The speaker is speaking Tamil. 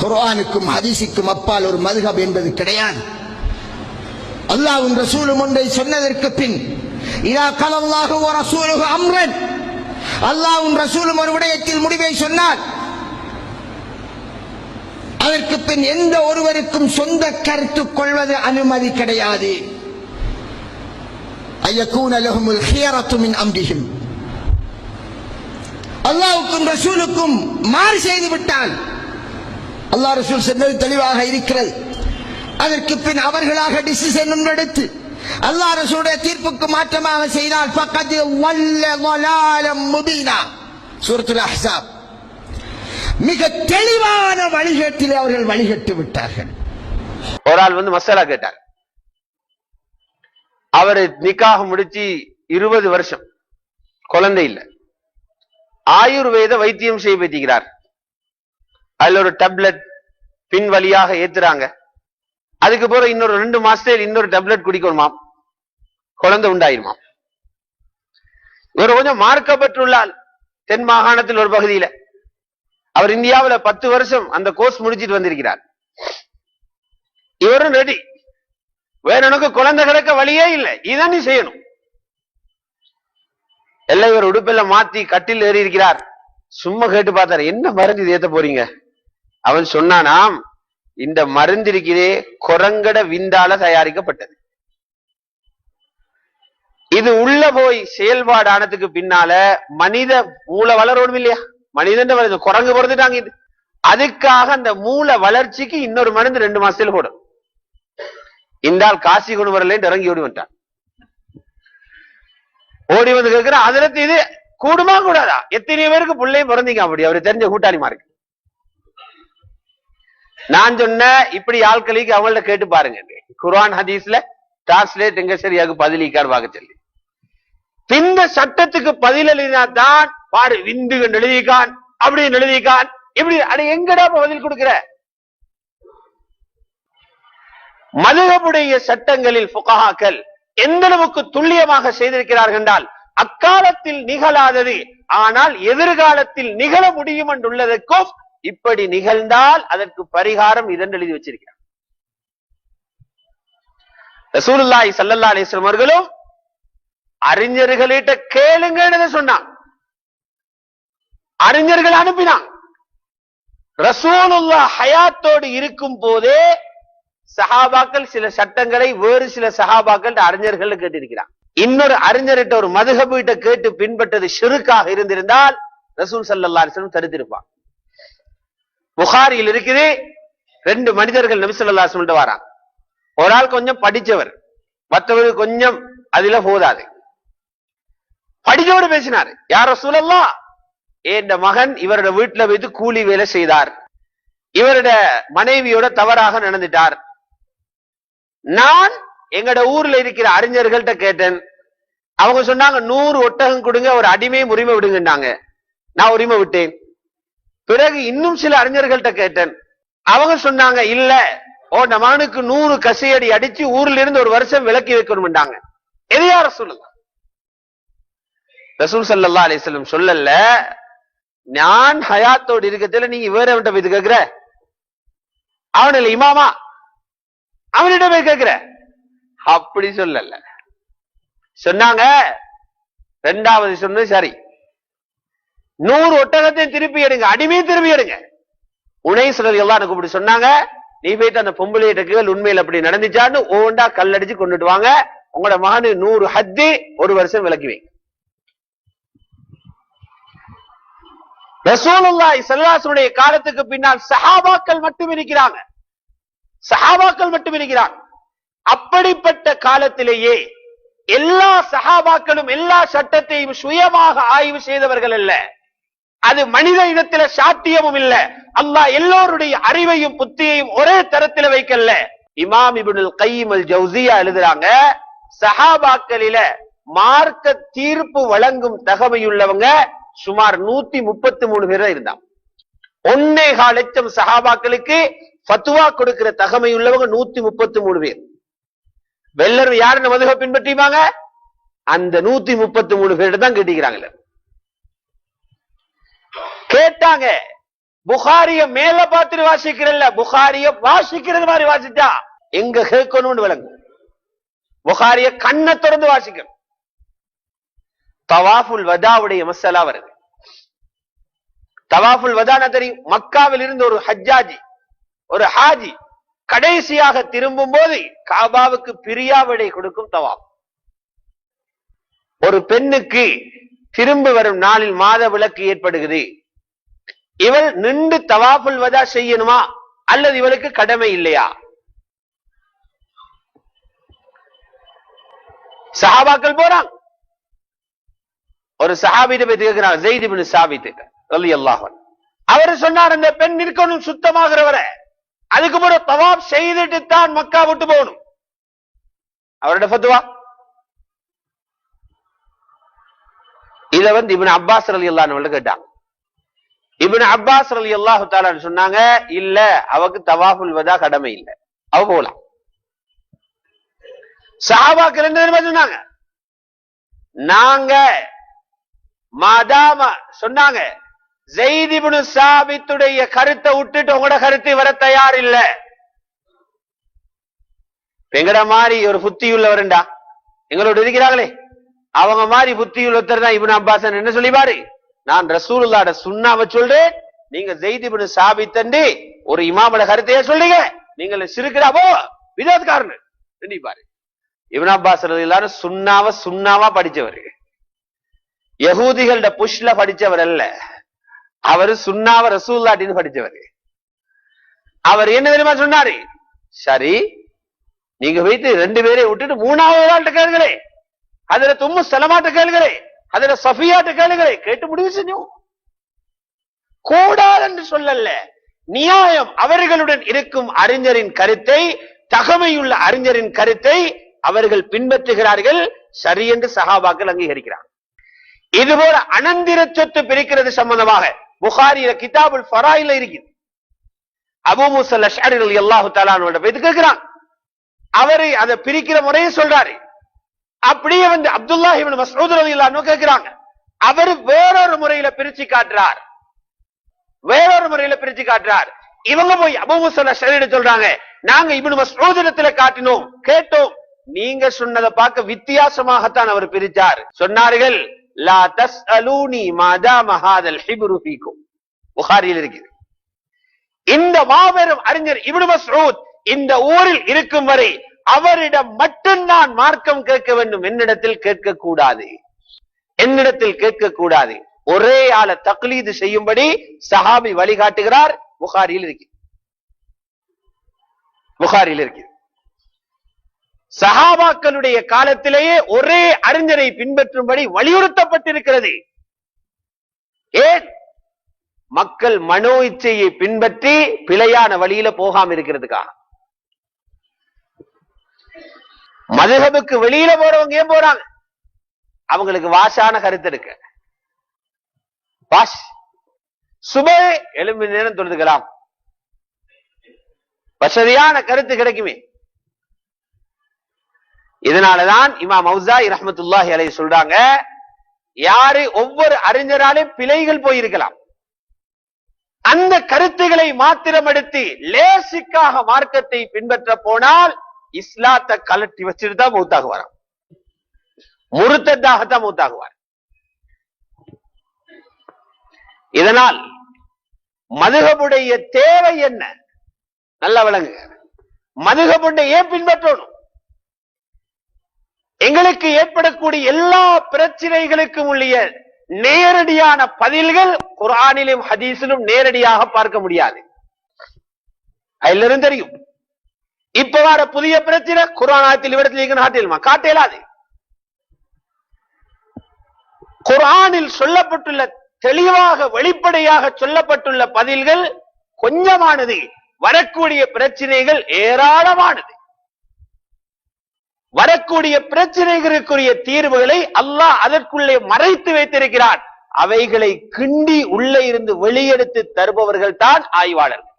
குர்ஆனுக்கும் ஹதீஸுக்கும் அப்பால் ஒரு மதுகப் என்பது கிடையாது. அல்லாஹ்வும் ரசூலும் ஒன்றை சொன்னதற்கு பின் இதா கலல்லாஹு ஒரு ரசூலுக அம்ரன். அல்லாஹ்வும் ரசூலும் ஒரு விடயத்தில் முடிவை சொன்னார் அதற்கு பின் எந்த ஒருவருக்கும் சொந்த கருத்து கொள்வது அனுமதி கிடையாது. ஐயக்கூன லஹுமுல் ஹியரத்துமின் அம்ரிஹிம். அல்லாஹ்வுக்கும் ரசூலுக்கும் மாறு செய்து விட்டால் அல்லா ரசூல் சொன்னது தெளிவாக இருக்கிறது. அதற்கு பின் அவர்களாக டிசிஷன் எடுத்து அல்லா ரசூடைய தீர்ப்புக்கு மாற்றமாக செய்தால் பக்கத்து வல்ல வலாலம் முபீனா. சூரத்துல் அஹ்ஸாப் மிக தெளிவான வழிகட்டில் அவர்கள் வழிகட்டு விட்டார்கள். ஒரு ஆள் வந்து மசாலா கேட்டார். அவரு நிக்காக முடிச்சு இருபது வருஷம். குழந்தை இல்லை. ஆயுர்வேத வைத்தியம் செய்ய பற்றிக்கிறார் அதுல ஒரு டேப்லெட் பின் வழியாக ஏத்துறாங்க. அதுக்கு பிறகு இன்னொரு ரெண்டு மாசத்துல இன்னொரு டேப்லெட் குடிக்கணுமாம். குழந்தை உண்டாயிருமாம். இவர் கொஞ்சம் மார்க்கப்பட்டுள்ளால் தென் மாகாணத்தில் ஒரு பகுதியில. அவர் இந்தியாவுல பத்து வருஷம் அந்த கோர்ஸ் முடிச்சிட்டு வந்திருக்கிறார். இவரும் ரெடி வேற எனக்கு குழந்தை கிடக்க வழியே இல்லை. இதான் நீ செய்யணும். எல்லாம் இவர் உடுப்பெல்லாம் மாத்தி கட்டில் ஏறி இருக்கிறார் சும்மா கேட்டு பார்த்தாரு. என்ன மருந்து இது ஏத்த போறீங்க? அவன் சொன்னானாம் இந்த மருந்து இருக்கிறே குரங்கட விந்தால தயாரிக்கப்பட்டது. இது உள்ள போய் செயல்பாடு ஆனதுக்கு பின்னால மனித மூளை வளரணும் இல்லையா? மனிதன் வளர்ந்து குரங்கு பிறந்துட்டாங்க இது. அதுக்காக அந்த மூளை வளர்ச்சிக்கு இன்னொரு மருந்து ரெண்டு மாசத்துல போடும். இந்த ஆள் காசி கொண்டு வரல இறங்கி ஓடி வந்துட்டான். ஓடி வந்து கேட்கிற அதுல இது கூடுமா கூடாதா? எத்தனை பேருக்கு பிள்ளையும் பிறந்தீங்க அப்படி. அவரு தெரிஞ்ச கூட்டாளிமா இருக்கு நான் சொன்ன இப்படி ஆட்களுக்கு அவங்கள்ட்ட கேட்டு பாருங்க. குரான் ஹதீஸ்ல டிரான்ஸ்லேட் எங்க சரியாக பதிலிக்கார் பார்க்க சொல்லி. இந்த சட்டத்துக்கு பதில் எழுதினா தான் பாரு விந்துகன் எழுதிக்கான் அப்படி எழுதிக்கான் இப்படி அட எங்கடா பதில் கொடுக்கிற? மதுகபுடைய சட்டங்களில் புகாக்கள் எந்த அளவுக்கு துல்லியமாக செய்திருக்கிறார்கள் என்றால் அக்காலத்தில் நிகழாதது ஆனால் எதிர்காலத்தில் நிகழ முடியும் என்றுள்ளதற்கும் இப்படி நிகழ்ந்தால் அதற்கு பரிகாரம் இதென்று எழுதி வச்சிருக்கிறார். ரசூலுல்லாஹி சல்லல்லா அலிஸ்லம் அவர்களும் அறிஞர்களிட்ட கேளுங்கன்னு சொன்னான் அறிஞர்கள் அனுப்பினான் ரசூலுல்லா ஹயாத்தோடு இருக்கும் போதே சஹாபாக்கள் சில சட்டங்களை வேறு சில சஹாபாக்கள் அறிஞர்கள் கேட்டிருக்கிறான் இன்னொரு அறிஞர்கிட்ட ஒரு மதுகபீட்ட கேட்டு பின்பற்றது ஷிருக்காக இருந்திருந்தால் ரசூல் சல்லல்லா அலிஸ்லம் தடுத்திருப்பான் புகாரியில் இருக்குது. ரெண்டு மனிதர்கள் நபி ஸல்லல்லாஹு அலைஹி ஒரு ஆள் கொஞ்சம் படிச்சவர் மற்றவர் கொஞ்சம் அதுல போதாது. படிச்சவர் பேசினாரு யார சூழல்லாம் என் மகன் இவரோட வீட்டுல வைத்து கூலி வேலை செய்தார். இவரோட மனைவியோட தவறாக நடந்துட்டார். நான் எங்கட ஊர்ல இருக்கிற அறிஞர்கள்ட்ட கேட்டேன். அவங்க சொன்னாங்க நூறு ஒட்டகம் கொடுங்க ஒரு அடிமை உரிமை விடுங்கன்னாங்க. நான் உரிமை விட்டேன். பிறகு இன்னும் சில அறிஞர்கள்ட்ட கேட்டேன். அவங்க சொன்னாங்க இல்ல ஓ நம்ம மகனுக்கு நூறு கசையடி அடிச்சு ஊர்ல இருந்து ஒரு வருஷம் விலக்கி வைக்கணும்ட்டாங்க எது யார சொல்லுங்க ரசூல் சல்லா அலிஸ்லம் சொல்லல நான் ஹயாத்தோடு இருக்கத்துல நீங்க வேற அவன்கிட்ட போய் கேக்குற? அவன் இல்ல இமாமா. அவனிட போய் கேக்குற. அப்படி சொல்லல. சொன்னாங்க ரெண்டாவது சொன்னது சரி. நூறு ஒட்டகத்தையும் திருப்பி எடுங்க. அடிமையும் திருப்பி எடுங்க. உனை சிலர் எல்லாம் எனக்கு இப்படி சொன்னாங்க நீ போயிட்டு அந்த பொம்பளை டக்குகள் உண்மையில் அப்படி நடந்துச்சான்னு ஓண்டா கல்லடிச்சு கொண்டுட்டு வாங்க. உங்களோட மகனு நூறு ஹத்தி ஒரு வருஷம் விலக்கி வைங்க ரசூலுல்லாஹி காலத்துக்கு பின்னால் சஹாபாக்கள் மட்டும் இருக்கிறாங்க. சஹாபாக்கள் மட்டும் இருக்கிறாங்க. அப்படிப்பட்ட காலத்திலேயே எல்லா சஹாபாக்களும் எல்லா சட்டத்தையும் சுயமாக ஆய்வு செய்தவர்கள் அல்ல. அது மனித இனத்தில சாத்தியமும் இல்ல. அல்லாஹ் எல்லோருடைய அறிவையும் புத்தியையும் ஒரே தரத்துல வைக்கல. இமாம் இபின் கையம் அல் ஜவுசியா எழுதுறாங்க சஹாபாக்களில மார்க்க தீர்ப்பு வழங்கும் தகமையுள்ளவங்க சுமார் நூத்தி முப்பத்தி மூணு பேர் இருந்தாங்க. ஒன்னே கால் லட்சம் சஹாபாக்களுக்கு பத்துவா கொடுக்கிற தகமை உள்ளவங்க நூத்தி முப்பத்தி மூணு பேர் வெள்ளர் யாருன்னு மதுக பின்பற்றிப்பாங்க? அந்த நூத்தி முப்பத்தி மூணு பேர் தான் கேட்டிக்கிறாங்களே. கேட்டாங்க புகாரிய மேல பார்த்துட்டு வாசிக்கிறல்ல புகாரிய வாசிக்கிறது மாதிரி வாசிச்சா எங்க கேட்கணும்னு விளங்கும். புகாரிய கண்ணை திறந்து வாசிக்கணும் தவாஃபுல் வதாவுடைய மசாலா வருது. தவாஃபுல் வதான தெரியும்? மக்காவில் இருந்து ஒரு ஹஜ்ஜாஜி ஒரு ஹாஜி கடைசியாக திரும்பும் போது காபாவுக்கு பிரியாவிடை கொடுக்கும் தவாப் ஒரு பெண்ணுக்கு திரும்ப வரும் நாளில் மாத விளக்கு ஏற்படுகிறது. இவள் நின்று தவாஃபுல் வதா செய்யணுமா? அல்லது இவளுக்கு கடமை இல்லையா? சஹாபாக்கள் போறாங்க. ஒரு சஹாபிட்ட போய் கேட்கிறான் ஜெயித் இப்னு சாபித் அல்லாஹன் அவர் சொன்னார் அந்த பெண் நிற்கணும் சுத்தமாகிறவரை. அதுக்கு பிறகு தவாப் செய்துட்டு தான் மக்கா விட்டு போகணும். அவரோட பத்துவா இத வந்து இவன் அப்பாஸ் அலி அன்ஹு கேட்டாங்க. இபின் அப்பாஸ் ரலியல்லாஹு தாலான்னு சொன்னாங்க இல்ல அவக்கு தவாஃபுல் வதா கடமை இல்ல. அவ போகலாம் சஹாபாக்கள் என்ன சொன்னாங்க. நாங்க மாதாம சொன்னாங்க ஜெய்தி இப்னு சாபித்துடைய கருத்தை விட்டுட்டு உங்களோட கருத்து வர தயார் இல்ல. எங்கட மாதிரி ஒரு புத்தி உள்ளவருண்டா எங்களோட இருக்கிறாங்களே. அவங்க மாதிரி புத்தி உள்ளத்தர் தான் இபின் அப்பாஸ் என்ன சொல்லிபாரு நான் ரசூலுல்லாட சுண்ணாவை சொல்றேன். நீங்க ஜெய்திபின் சாபி தண்டி ஒரு இமாமல கருத்தையே சொல்றீங்க. நீங்க சிறுக்கிறாவோ போ. பாரு. இப்னு அப்பாஸ் எல்லாரும் சுண்ணாவ சுண்ணாவா படிச்சவர். யகூதிகளோட புஷ்ல படிச்சவர் அல்ல. அவரு சுண்ணாவ ரசூல்லாட்டின்னு படிச்சவர். அவர் என்ன தெரியுமா சொன்னாரு? சரி நீங்க வைத்து ரெண்டு பேரையும் விட்டுட்டு மூணாவது ஆள்கிட்ட கேளுங்களே. அதுல தும்மு செலமாட்ட கேளுங்களே. அதுல சஃபியாட்ட கேளுங்களே கேட்டு முடிவு செஞ்சோம் கூடாது என்று சொல்லல நியாயம் அவர்களுடன் இருக்கும் அறிஞரின் கருத்தை தகமையுள்ள அறிஞரின் கருத்தை அவர்கள் பின்பற்றுகிறார்கள் சரி என்று சகாபாக்கள் அங்கீகரிக்கிறார். இதுபோல அனந்திர சொத்து பிரிக்கிறது சம்பந்தமாக புகாரியில கிதாபுல் ஃபராயில இருக்குது. அபு முசல் அஷ்அரி அல்லாஹு தலானோட கேட்கிறான். அவரு அதை பிரிக்கிற முறையை சொல்றாரு. அப்படியே வந்து அப்துல்லா இவன் மசூத் ரலியல்லாஹு கேட்கிறாங்க அவர் வேறொரு முறையில பிரிச்சு காட்டுறார். வேறொரு முறையில பிரிச்சு காட்டுறார். இவங்க போய் அபு முசல் சொல்றாங்க நாங்க இவனு மஸ்ஊத் காட்டினோம் கேட்டோம். நீங்க சொன்னதை பார்க்க வித்தியாசமாகத்தான் அவர் பிரிச்சார். சொன்னார்கள் லா தஸ்அலூனி மாதாம ஹாதல் ஹிப்ரு ஃபீக்கும். புகாரியில் இருக்குது. இந்த மாபெரும் அறிஞர் இவனு மசூத் இந்த ஊரில் இருக்கும் வரை அவரிடம் மட்டும் நான் மார்க்கம் கேட்க வேண்டும். என்னிடத்தில் கேட்க கூடாது என்னிடத்தில் கேட்க கூடாது ஒரே ஆள தக்லீது செய்யும்படி சஹாபி வழிகாட்டுகிறார். புகாரியில் இருக்கு. புகாரியில் இருக்கு. சஹாபாக்களுடைய காலத்திலேயே ஒரே அறிஞரை பின்பற்றும்படி வலியுறுத்தப்பட்டிருக்கிறது. ஏன்? மக்கள் மனோ இச்சையை பின்பற்றி பிழையான வழியில போகாம இருக்கிறதுக்காக மதுகபுக்கு வெளியில போறவங்க ஏன் போறாங்க? அவங்களுக்கு வாஷான கருத்து இருக்கு. வாஷ். சுபே எலும்பு நேரம் தொழுதுக்கலாம். வசதியான கருத்து கிடைக்குமே. இதனாலதான் இமா மௌசாய் ரஹமத்துல்லாஹி அலை சொல்றாங்க யாரு ஒவ்வொரு அறிஞராலும் பிழைகள் போயிருக்கலாம். அந்த கருத்துக்களை மாத்திரம் எடுத்து லேசிக்காக மார்க்கத்தை பின்பற்ற போனால் இஸ்லாத்தை கலட்டி வச்சுட்டு தான் மூத்தாகுவாராம் முருத்ததாகத்தான் மூத்தாகுவார் இதனால் மதுகபுடைய தேவை என்ன? நல்லா விளங்குங்க. மதுகபுண்டை ஏன் பின்பற்றணும்? எங்களுக்கு ஏற்படக்கூடிய எல்லா பிரச்சனைகளுக்கும் உள்ள நேரடியான பதில்கள் குரானிலும் ஹதீஸிலும் நேரடியாக பார்க்க முடியாது. அதிலிருந்து தெரியும். இப்ப வர புதிய பிரச்சனை குரானாத்தில் இவரத்தில் நாட்டில் காட்டலாது குரானில் சொல்லப்பட்டுள்ள தெளிவாக வெளிப்படையாக சொல்லப்பட்டுள்ள பதில்கள் கொஞ்சமானது. வரக்கூடிய பிரச்சனைகள் ஏராளமானது. வரக்கூடிய பிரச்சனைகளுக்குரிய தீர்வுகளை அல்லாஹ் அதற்குள்ளே மறைத்து வைத்திருக்கிறான். அவைகளை கிண்டி உள்ளே இருந்து வெளியெடுத்து தருபவர்கள் தான் ஆய்வாளர்கள்.